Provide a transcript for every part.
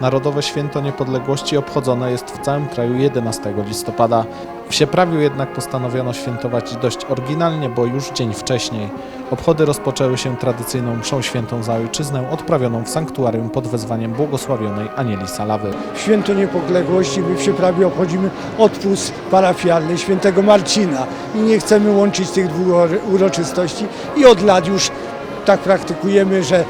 Narodowe Święto Niepodległości obchodzone jest w całym kraju 11 listopada. W Sieprawiu jednak postanowiono świętować dość oryginalnie, bo już dzień wcześniej. Obchody rozpoczęły się tradycyjną mszą świętą za ojczyznę, odprawioną w sanktuarium pod wezwaniem błogosławionej Anieli Salawy. Święto Niepodległości my w Sieprawie obchodzimy odpust parafialny świętego Marcina i nie chcemy łączyć tych dwóch uro- uroczystości i od lat już tak praktykujemy, że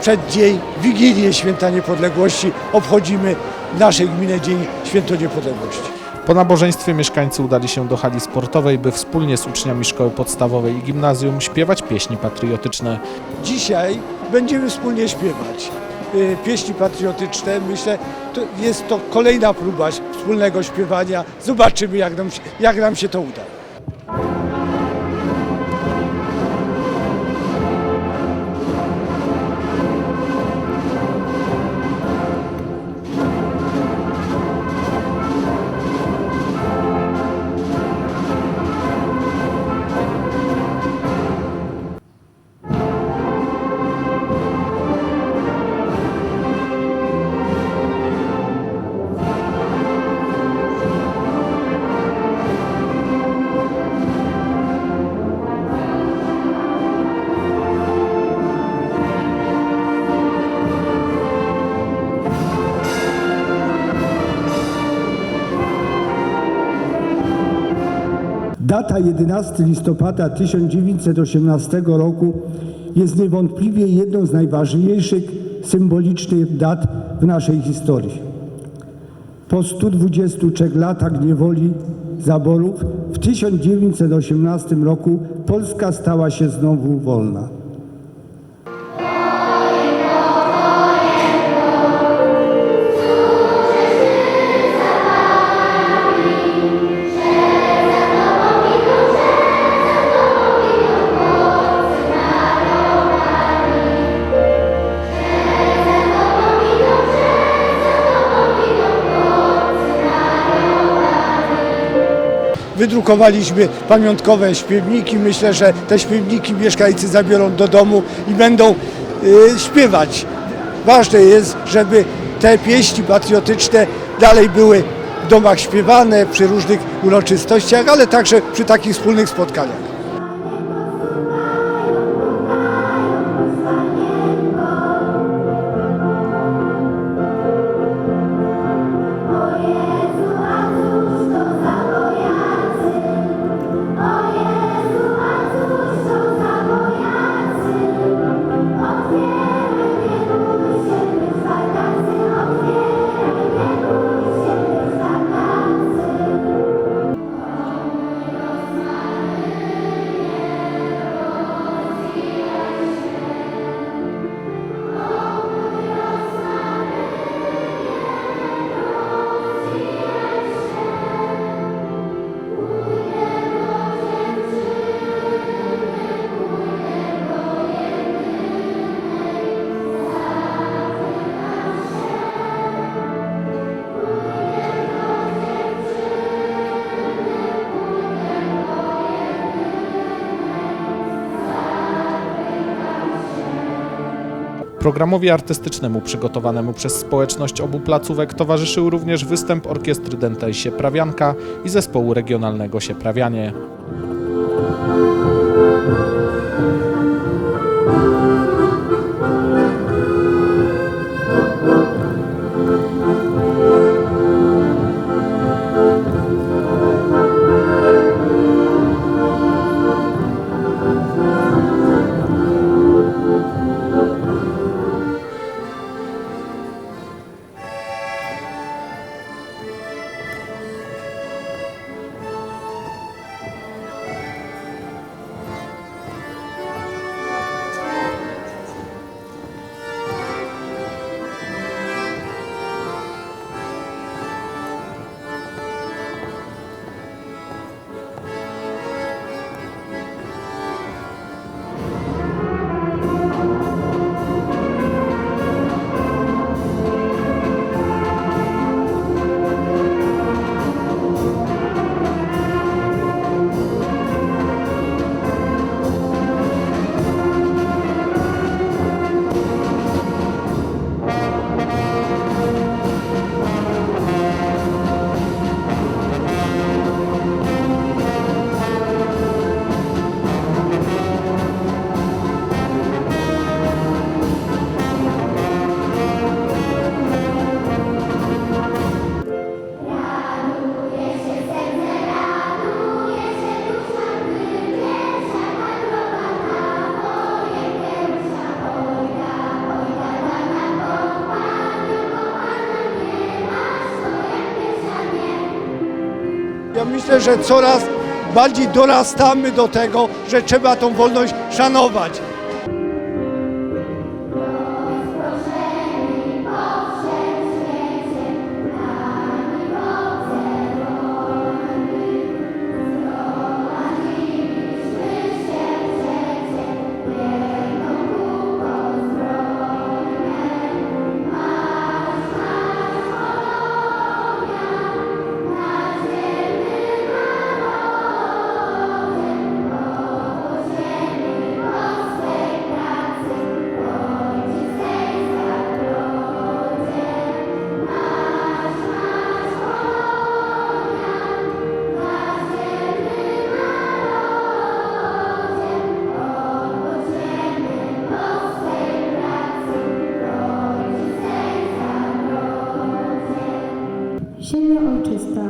przed dzień Wigilię Święta Niepodległości obchodzimy w naszej gminie Dzień Święto Niepodległości. Po nabożeństwie mieszkańcy udali się do hali sportowej, by wspólnie z uczniami szkoły podstawowej i gimnazjum śpiewać pieśni patriotyczne. Dzisiaj będziemy wspólnie śpiewać e, pieśni patriotyczne. Myślę, to jest to kolejna próba wspólnego śpiewania. Zobaczymy, jak nam, jak nam się to uda. Data 11 listopada 1918 roku jest niewątpliwie jedną z najważniejszych symbolicznych dat w naszej historii. Po 123 latach niewoli zaborów w 1918 roku Polska stała się znowu wolna. Wydrukowaliśmy pamiątkowe śpiewniki. Myślę, że te śpiewniki mieszkańcy zabiorą do domu i będą y, śpiewać. Ważne jest, żeby te pieśni patriotyczne dalej były w domach śpiewane przy różnych uroczystościach, ale także przy takich wspólnych spotkaniach. Programowi artystycznemu przygotowanemu przez społeczność obu placówek towarzyszył również występ orkiestry Dentej Sieprawianka i zespołu regionalnego Sieprawianie. Myślę, że coraz bardziej dorastamy do tego, że trzeba tą wolność szanować. Ziemia ojczysta,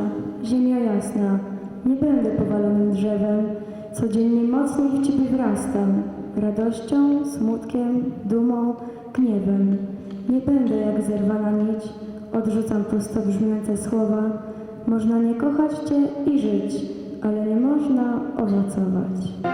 ziemia jasna, nie będę powalonym drzewem, codziennie mocniej w Ciebie wrastam, radością, smutkiem, dumą, gniewem. Nie będę jak zerwana nić, odrzucam prosto brzmiące słowa. Można nie kochać Cię i żyć, ale nie można owocować.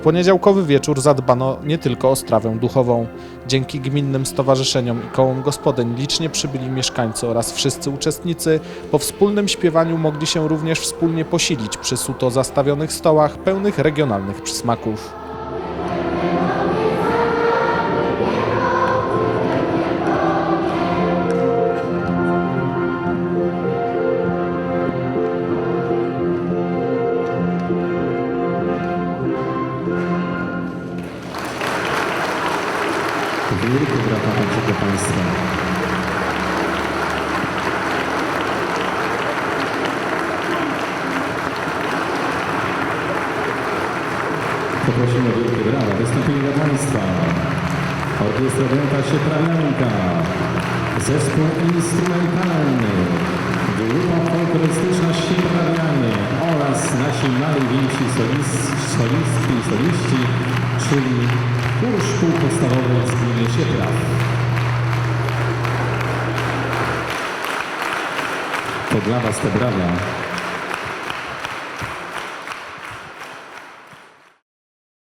W poniedziałkowy wieczór zadbano nie tylko o strawę duchową. Dzięki gminnym stowarzyszeniom i kołom gospodyń licznie przybyli mieszkańcy oraz wszyscy uczestnicy po wspólnym śpiewaniu mogli się również wspólnie posilić przy suto zastawionych stołach pełnych regionalnych przysmaków. Także dla Państwa. Poprosimy o wielkie brawa. Wystąpienie dla Państwa. Orkiestra Dęta Sieprawianka. Zespół instrumentalny. Grupa folklorystyczna Sieprawianie oraz nasi mali więksi solis, solistki i soliści, czyli chór szkół podstawowych z gminy Siepraw. To dla Was te brawa.